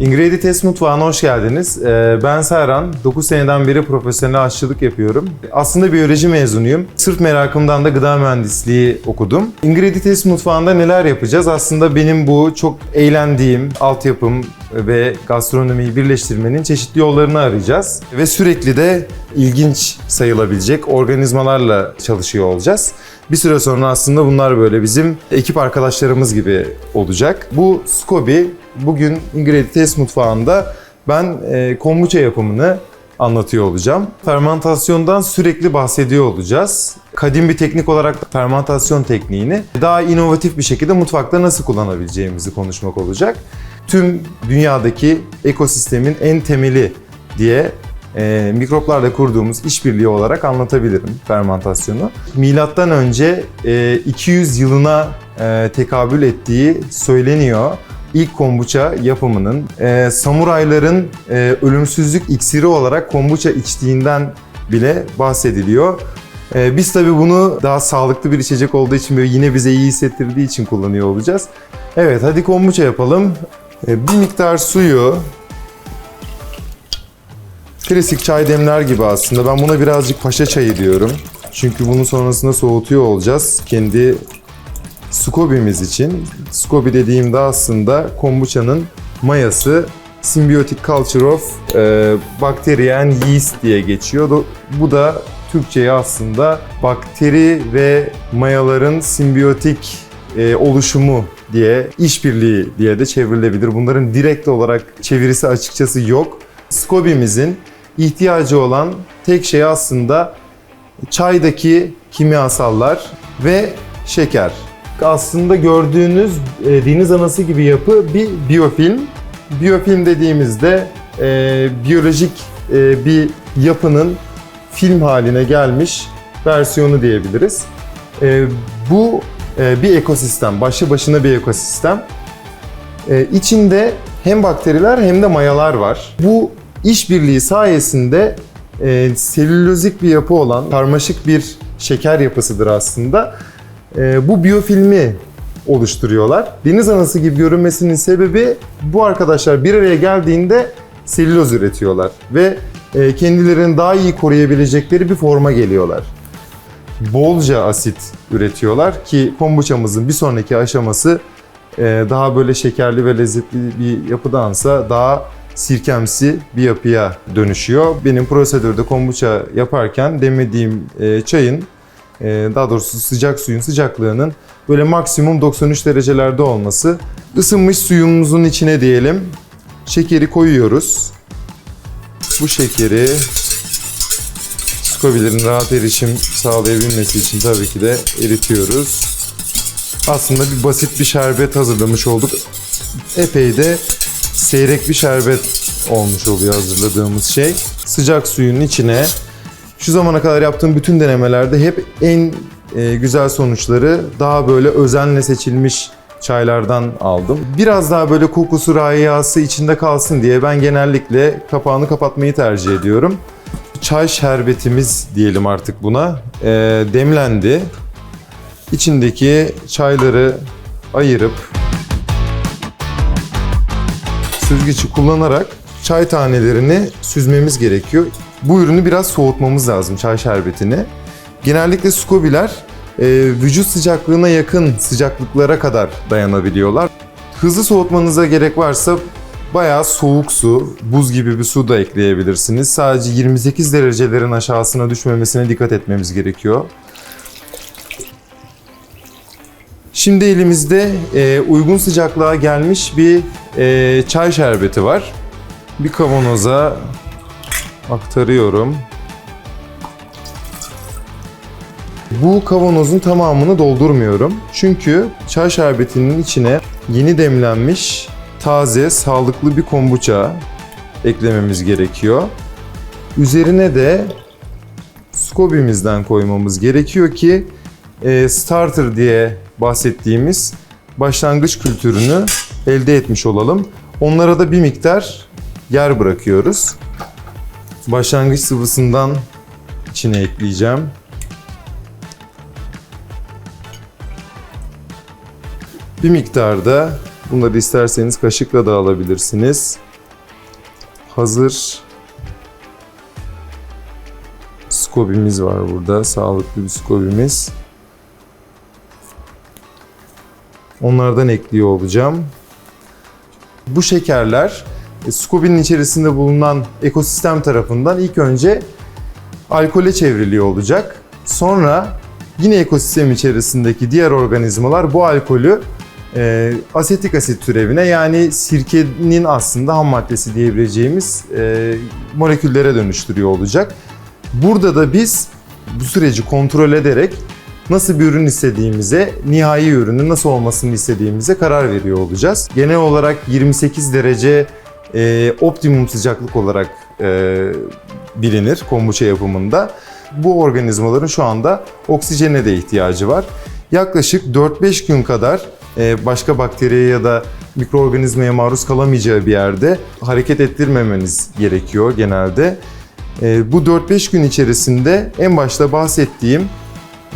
Ingredi Test Mutfağı'na hoş geldiniz. Ee, Ben Serhan, 9 seneden beri profesyonel aşçılık yapıyorum. Aslında biyoloji mezunuyum. Sırf merakımdan da gıda mühendisliği okudum. Ingredi Test Mutfağı'nda neler yapacağız? Aslında benim bu çok eğlendiğim altyapım ve gastronomiyi birleştirmenin çeşitli yollarını arayacağız. Ve sürekli de ilginç sayılabilecek organizmalarla çalışıyor olacağız. Bir süre sonra aslında bunlar böyle bizim ekip arkadaşlarımız gibi olacak. Bu SCOBY bugün Ingredi Test Mutfağı'nda ben e, kombuça yapımını anlatıyor olacağım. Fermentasyondan sürekli bahsediyor olacağız. Kadim bir teknik olarak fermentasyon tekniğini daha inovatif bir şekilde mutfakta nasıl kullanabileceğimizi konuşmak olacak. Tüm dünyadaki ekosistemin en temeli diye e, mikroplarla kurduğumuz işbirliği olarak anlatabilirim fermentasyonu. Milattan önce e, 200 yılına e, tekabül ettiği söyleniyor. İlk kombuça yapımının e, samurayların e, ölümsüzlük iksiri olarak kombuça içtiğinden bile bahsediliyor. E, biz tabii bunu daha sağlıklı bir içecek olduğu için ve yine bize iyi hissettirdiği için kullanıyor olacağız. Evet hadi kombuça yapalım. E, bir miktar suyu Klasik çay demler gibi aslında. Ben buna birazcık paşa çayı diyorum. Çünkü bunun sonrasında soğutuyor olacağız. Kendi Scoby'miz için. Scoby dediğimde aslında kombuçanın mayası Symbiotic Culture of e, Bacterian Yeast diye geçiyor. Bu da Türkçe'ye aslında bakteri ve mayaların simbiyotik e, oluşumu diye işbirliği diye de çevrilebilir. Bunların direkt olarak çevirisi açıkçası yok. Scoby'mizin ihtiyacı olan tek şey aslında çaydaki kimyasallar ve şeker. Aslında gördüğünüz e, deniz anası gibi yapı bir biyofilm. Biyofilm dediğimizde e, biyolojik e, bir yapının film haline gelmiş versiyonu diyebiliriz. E, bu e, bir ekosistem, başlı başına bir ekosistem. E, içinde hem bakteriler hem de mayalar var. Bu işbirliği sayesinde e, selülozik bir yapı olan karmaşık bir şeker yapısıdır aslında. E, bu biyofilmi oluşturuyorlar. Deniz anası gibi görünmesinin sebebi bu arkadaşlar bir araya geldiğinde selüloz üretiyorlar ve e, kendilerini daha iyi koruyabilecekleri bir forma geliyorlar bolca asit üretiyorlar ki kombuçamızın bir sonraki aşaması e, daha böyle şekerli ve lezzetli bir yapıdansa daha sirkemsi bir yapıya dönüşüyor. Benim prosedürde kombuça yaparken demlediğim e, çayın daha doğrusu sıcak suyun sıcaklığının böyle maksimum 93 derecelerde olması. Isınmış suyumuzun içine diyelim şekeri koyuyoruz. Bu şekeri Scoby'lerin rahat erişim sağlayabilmesi için tabii ki de eritiyoruz. Aslında bir basit bir şerbet hazırlamış olduk. Epey de seyrek bir şerbet olmuş oluyor hazırladığımız şey. Sıcak suyun içine şu zamana kadar yaptığım bütün denemelerde hep en e, güzel sonuçları daha böyle özenle seçilmiş çaylardan aldım. Biraz daha böyle kokusu, rayası içinde kalsın diye ben genellikle kapağını kapatmayı tercih ediyorum çay şerbetimiz diyelim artık buna e, demlendi. İçindeki çayları ayırıp süzgeci kullanarak çay tanelerini süzmemiz gerekiyor. Bu ürünü biraz soğutmamız lazım çay şerbetini. Genellikle Scoby'ler e, vücut sıcaklığına yakın sıcaklıklara kadar dayanabiliyorlar. Hızlı soğutmanıza gerek varsa Bayağı soğuk su, buz gibi bir su da ekleyebilirsiniz. Sadece 28 derecelerin aşağısına düşmemesine dikkat etmemiz gerekiyor. Şimdi elimizde e, uygun sıcaklığa gelmiş bir e, çay şerbeti var. Bir kavanoza aktarıyorum. Bu kavanozun tamamını doldurmuyorum. Çünkü çay şerbetinin içine yeni demlenmiş taze, sağlıklı bir kombuça eklememiz gerekiyor. Üzerine de Scoby'mizden koymamız gerekiyor ki e, starter diye bahsettiğimiz başlangıç kültürünü elde etmiş olalım. Onlara da bir miktar yer bırakıyoruz. Başlangıç sıvısından içine ekleyeceğim. Bir miktar da Bunları isterseniz kaşıkla da alabilirsiniz. hazır. Skobimiz var burada. Sağlıklı bir skobimiz. Onlardan ekliyor olacağım. Bu şekerler e, skobinin içerisinde bulunan ekosistem tarafından ilk önce alkole çevriliyor olacak. Sonra yine ekosistem içerisindeki diğer organizmalar bu alkolü e, asetik asit türevine yani sirkenin aslında ham maddesi diyebileceğimiz e, moleküllere dönüştürüyor olacak. Burada da biz bu süreci kontrol ederek nasıl bir ürün istediğimize, nihai ürünün nasıl olmasını istediğimize karar veriyor olacağız. Genel olarak 28 derece e, optimum sıcaklık olarak e, bilinir kombuça yapımında. Bu organizmaların şu anda oksijene de ihtiyacı var. Yaklaşık 4-5 gün kadar e, başka bakteriye ya da mikroorganizmaya maruz kalamayacağı bir yerde hareket ettirmemeniz gerekiyor genelde. E, bu 4-5 gün içerisinde en başta bahsettiğim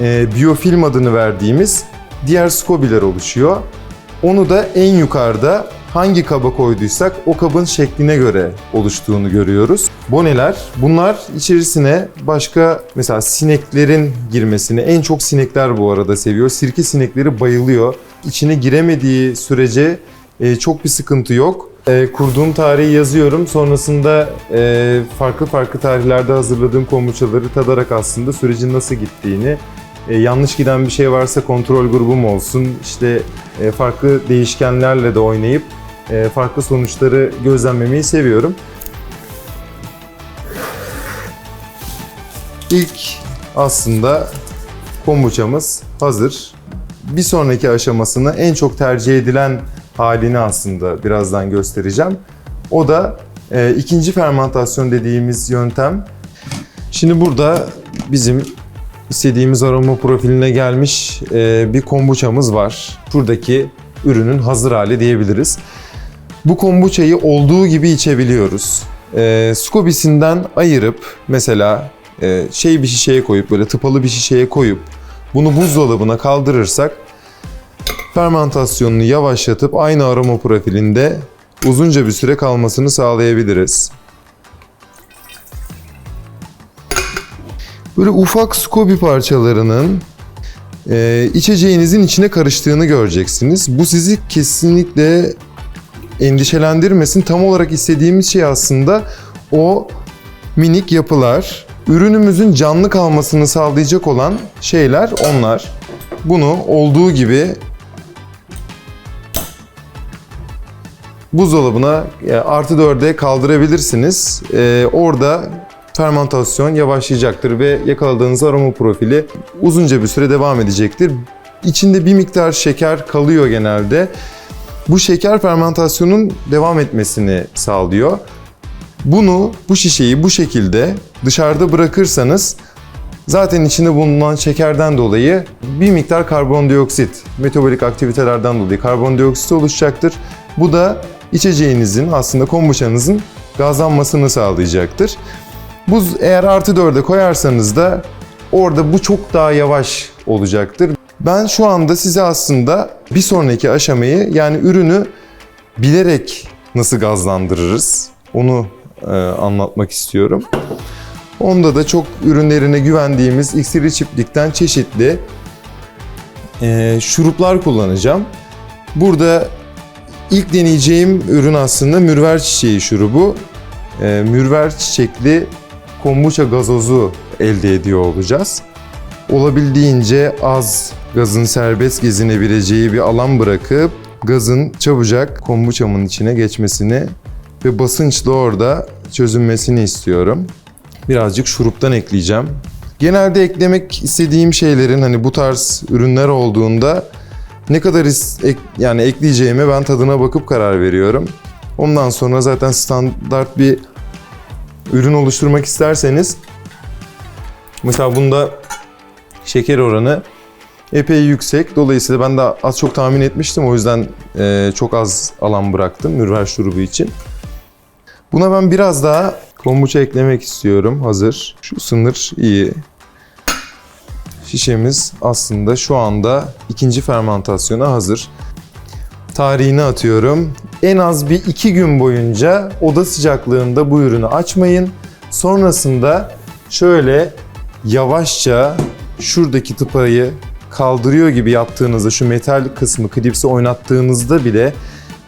e, biyofilm adını verdiğimiz diğer skobiler oluşuyor. Onu da en yukarıda hangi kaba koyduysak o kabın şekline göre oluştuğunu görüyoruz. Boneler bunlar içerisine başka mesela sineklerin girmesini en çok sinekler bu arada seviyor. Sirke sinekleri bayılıyor. İçine giremediği sürece e, çok bir sıkıntı yok. E, kurduğum tarihi yazıyorum. Sonrasında e, farklı farklı tarihlerde hazırladığım kombuçaları tadarak aslında sürecin nasıl gittiğini, e, yanlış giden bir şey varsa kontrol grubum olsun, işte e, farklı değişkenlerle de oynayıp farklı sonuçları gözlemlemeyi seviyorum. İlk aslında kombuçamız hazır. Bir sonraki aşamasını en çok tercih edilen halini aslında birazdan göstereceğim. O da e, ikinci fermentasyon dediğimiz yöntem. Şimdi burada bizim istediğimiz aroma profiline gelmiş e, bir kombuçamız var. Şuradaki ürünün hazır hali diyebiliriz. Bu kombuçayı olduğu gibi içebiliyoruz. E, skobisinden ayırıp mesela e, şey bir şişeye koyup böyle tıpalı bir şişeye koyup bunu buzdolabına kaldırırsak fermentasyonunu yavaşlatıp aynı aroma profilinde uzunca bir süre kalmasını sağlayabiliriz. Böyle ufak skobi parçalarının e, içeceğinizin içine karıştığını göreceksiniz. Bu sizi kesinlikle endişelendirmesin. Tam olarak istediğimiz şey aslında o minik yapılar. Ürünümüzün canlı kalmasını sağlayacak olan şeyler onlar. Bunu olduğu gibi buzdolabına e, artı 4'e kaldırabilirsiniz. Ee, orada fermentasyon yavaşlayacaktır ve yakaladığınız aroma profili uzunca bir süre devam edecektir. İçinde bir miktar şeker kalıyor genelde. Bu şeker fermentasyonun devam etmesini sağlıyor. Bunu, bu şişeyi bu şekilde dışarıda bırakırsanız zaten içinde bulunan şekerden dolayı bir miktar karbondioksit, metabolik aktivitelerden dolayı karbondioksit oluşacaktır. Bu da içeceğinizin aslında kombuçanızın gazlanmasını sağlayacaktır. Buz eğer artı 4'e koyarsanız da orada bu çok daha yavaş olacaktır. Ben şu anda size aslında bir sonraki aşamayı yani ürünü bilerek nasıl gazlandırırız onu e, anlatmak istiyorum. Onda da çok ürünlerine güvendiğimiz iksiri çiftlikten çeşitli e, şuruplar kullanacağım. Burada ilk deneyeceğim ürün aslında mürver çiçeği şurubu. E, mürver çiçekli kombuça gazozu elde ediyor olacağız. Olabildiğince az gazın serbest gezinebileceği bir alan bırakıp gazın çabucak kombuçamın içine geçmesini ve basınçla orada çözünmesini istiyorum. Birazcık şuruptan ekleyeceğim. Genelde eklemek istediğim şeylerin hani bu tarz ürünler olduğunda ne kadar ek- yani ekleyeceğime ben tadına bakıp karar veriyorum. Ondan sonra zaten standart bir ürün oluşturmak isterseniz mesela bunda şeker oranı epey yüksek. Dolayısıyla ben de az çok tahmin etmiştim. O yüzden e, çok az alan bıraktım mürver şurubu için. Buna ben biraz daha kombuça eklemek istiyorum. Hazır. Şu sınır iyi. Şişemiz aslında şu anda ikinci fermentasyona hazır. tarihini atıyorum. En az bir iki gün boyunca oda sıcaklığında bu ürünü açmayın. Sonrasında şöyle yavaşça şuradaki tıpayı kaldırıyor gibi yaptığınızda şu metal kısmı klipsi oynattığınızda bile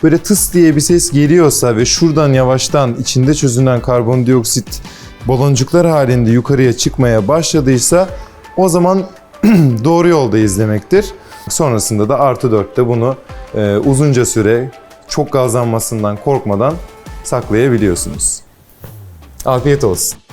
böyle tıs diye bir ses geliyorsa ve şuradan yavaştan içinde çözünen karbondioksit baloncuklar halinde yukarıya çıkmaya başladıysa o zaman doğru yoldayız demektir. Sonrasında da artı 4'te bunu e, uzunca süre çok gazlanmasından korkmadan saklayabiliyorsunuz. Afiyet olsun.